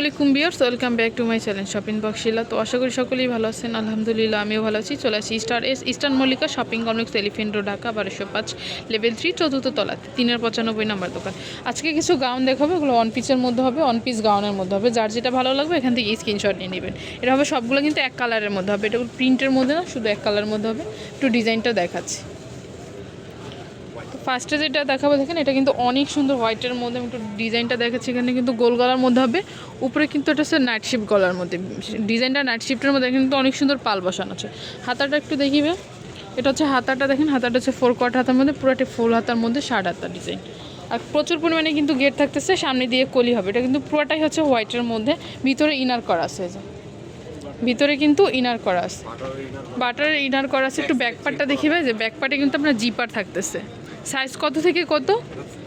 আলাইকুম viewers welcome back to my channel shopping বক্সিলা তো আশা করি সকলেই ভালো আছেন, আলহামদুলিল্লাহ আমিও ভালো আছি। চলে আসি star S eastern Mallika shopping complex elephant road Dhaka বারোশো পাঁচ লেভেল থ্রি চতুর্থ তলাতে, তিনের পঁচানব্বই নাম্বার দোকান। আজকে কিছু গাউন দেখাবো, এগুলো ওয়ান পিসের মধ্যে হবে অন পিস গাউনের মধ্যে হবে। যার যেটা ভালো লাগবে, এখান থেকে স্ক্রিনশট নিয়ে নেবেন। এটা হবে সবগুলো কিন্তু এক কালারের মধ্যে হবে, এটা প্রিন্টের মধ্যে না, শুধু এক কালারের মধ্যে হবে। একটু ডিজাইনটা দেখাচ্ছি। ফার্স্টে যেটা দেখাবো দেখেন এটা কিন্তু অনেক সুন্দর হোয়াইটের মধ্যে একটু ডিজাইনটা দেখাচ্ছি এখানে কিন্তু গোল গলার মধ্যে হবে। উপরে কিন্তু এটা হচ্ছে নাইট শিফট গলার মধ্যে। ডিজাইনটা নাইট শিফটের মধ্যে কিন্তু অনেক সুন্দর পাল বসানো আছে। হাতাটা একটু দেখিবে। এটা হচ্ছে হাতাটা দেখেন হাতাটা হচ্ছে ফোর কোয়ার্ট হাতার মধ্যে পুরোটা ফুল হাতার মধ্যে ষাট হাতার ডিজাইন আর প্রচুর পরিমাণে কিন্তু গেট থাকতেছে সামনে দিয়ে কলি হবে। এটা কিন্তু পুরোটাই হচ্ছে হোয়াইটের মধ্যে ভিতরে ইনার করা আছে যে। ভিতরে কিন্তু ইনার করা আছে। বাটার ইনার করা আছে একটু ব্যাক পার্টটা দেখিবে যে ব্যাক পার্টে কিন্তু আপনার জিপার থাকতেছে। সাইজ কত থেকে কত?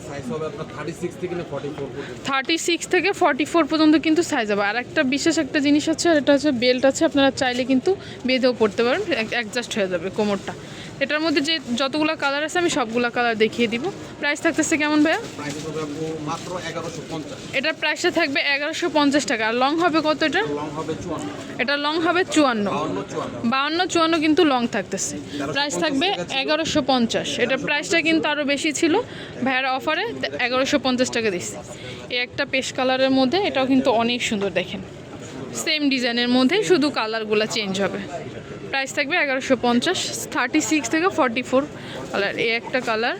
সাইজ হবে আপনার থার্টি সিক্স থেকে ফর্টি ফোর পর্যন্ত। থার্টি সিক্স থেকে ফর্টি ফোর পর্যন্ত কিন্তু সাইজ হবে। আর একটা বিশেষ একটা জিনিস আছে আর এটা হচ্ছে বেল্ট আছে আপনারা চাইলে কিন্তু বেঁধেও পড়তে পারেন অ্যাডজাস্ট হয়ে যাবে কোমরটা। এটার মধ্যে যে যতগুলো কালার আছে আমি সবগুলো কালার দেখিয়ে দিব। প্রাইস থাকতেছে কেমন ভাইয়া? এটার প্রাইসটা থাকবে এগারোশো পঞ্চাশ টাকা। আর লং হবে কত এটা? এটা লং হবে চুয়ান্ন। বাউন্ন চুয়ান্ন। বাউন্ন চুয়ান্ন কিন্তু লং থাকতেছে। প্রাইস থাকবে এগারোশো পঞ্চাশ। এটার প্রাইসটা কিন্তু আরও বেশি ছিল। ভাইয়ার অফারে এগারোশো পঞ্চাশ টাকা দিচ্ছে। এই একটা পেশ কালারের মধ্যে এটাও কিন্তু অনেক সুন্দর দেখেন। সেম ডিজাইনের মধ্যে শুধু কালারগুলো চেঞ্জ হবে। প্রাইস থাকবে এগারোশো পঞ্চাশ থার্টি সিক্স থেকে ফর্টি ফোর কালার এই একটা কালার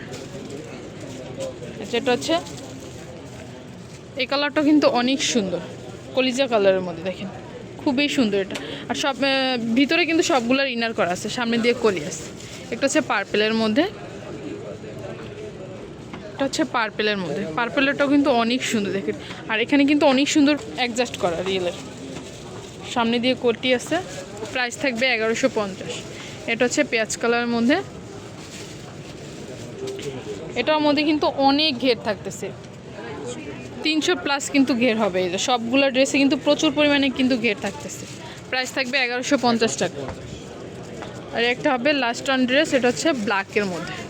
যেটা হচ্ছে, এই কালারটা কিন্তু অনেক সুন্দর, কলিজা কালারের মধ্যে দেখেন, খুবই সুন্দর এটা। আর সব ভিতরে কিন্তু সবগুলোর ইনার করা আছে, সামনে দিয়ে কলি আছে একটা হচ্ছে পার্পেলের মধ্যে। এটা হচ্ছে পার্পেলের মধ্যে। পার্পেলেরটাও কিন্তু অনেক সুন্দর দেখেন। আর এখানে কিন্তু অনেক সুন্দর অ্যাডজাস্ট করা রিয়েলের সামনে দিয়ে কোটি আছে প্রাইস থাকবে এগারোশো পঞ্চাশ। এটা হচ্ছে পেঁয়াজ কালারের মধ্যে। এটার মধ্যে কিন্তু অনেক ঘের থাকতেছে। তিনশো প্লাস কিন্তু ঘের হবে। যে সবগুলো ড্রেসে কিন্তু প্রচুর পরিমাণে কিন্তু ঘের থাকতেছে। প্রাইস থাকবে এগারোশো পঞ্চাশ টাকা। আর একটা হবে লাস্ট অন ড্রেস এটা হচ্ছে ব্ল্যাকের মধ্যে।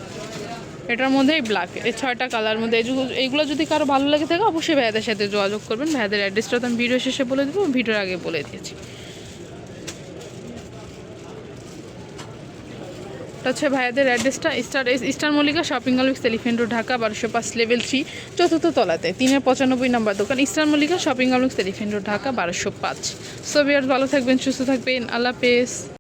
এটার মধ্যেই ব্ল্যাক এই ছয়টা কালার মধ্যে। এই- এইগুলো যদি কারও ভালো লাগে থাকে, অবশ্যই ভাইয়াদের সাথে যোগাযোগ করবেন। ভাইয়াদের অ্যাড্রেসটা তো আমি ভিডিও শেষে বলে দেবো ভিডিওর আগে বলে দিয়েছি। এটা হচ্ছে ভাইয়াদের অ্যাড্রেসটা star star Mallika shopping complex elephant road Dhaka, বারোশো পাঁচ লেভেল থ্রি চতুর্থ তলাতে, তিনের পঁচানব্বই নাম্বার দোকান। Star Mallika shopping complex elephant road Dhaka, বারোশো পাঁচ। সো ভালো থাকবেন, সুস্থ থাকবেন। আল্লাহ পেস